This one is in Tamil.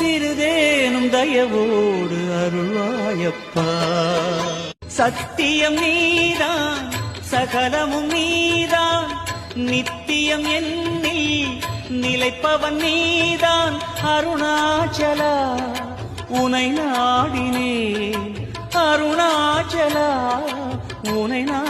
சிறிதேனும் தயவோடு அருள்வாயப்பா. சத்தியம் நீதான் சகலமும் நீதான் நித்தியம் என்னில் நிலைப்பவன் நீதான் அருணாச்சலா. உனை நாடினே அருணாச்சலா. உனை நாடினேன்